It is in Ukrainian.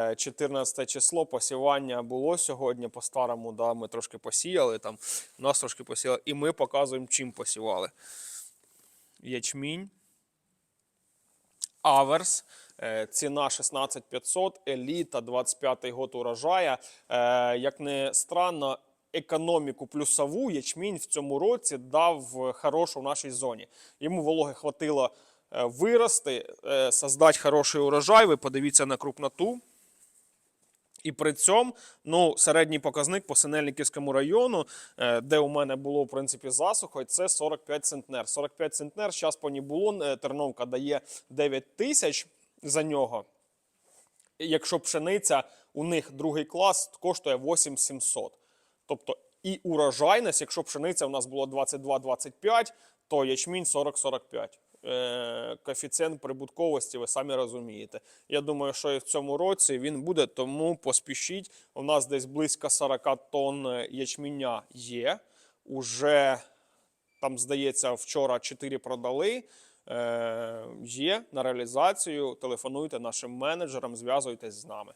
Е, 14 число посівання було сьогодні по старому. Да, ми трошки посіяли там, нас трошки посіяли, і ми показуємо, чим посівали. Ячмінь. Аверс. е, Ціна 16500, еліта 25 год урожая. Е, Як не странно, економіку плюсову ячмінь в цьому році дав е, хорошу в нашій зоні. Йому вологи хватило е, вирости, е, создати хороший урожай. Ви подивіться на крупноту. І при цьому ну, середній показник по Синельниківському району, е, де у мене було в принципі засухо, це 45 центнер. 45 центнер, зараз по Нібулон е, Терновка дає 9 тисяч за нього. Якщо пшениця у них другий клас коштує 8700. Тобто і урожайність, якщо пшениця у нас було 22-25, то ячмінь 40-45. Е, коефіцієнт прибутковості, ви самі розумієте. Я думаю, що і в цьому році він буде, тому поспішіть. У нас десь близько 40 тонн ячміння є. Уже там, здається, вчора 4 продали. Е, є на реалізацію. Телефонуйте нашим менеджерам, зв'язуйтесь з нами.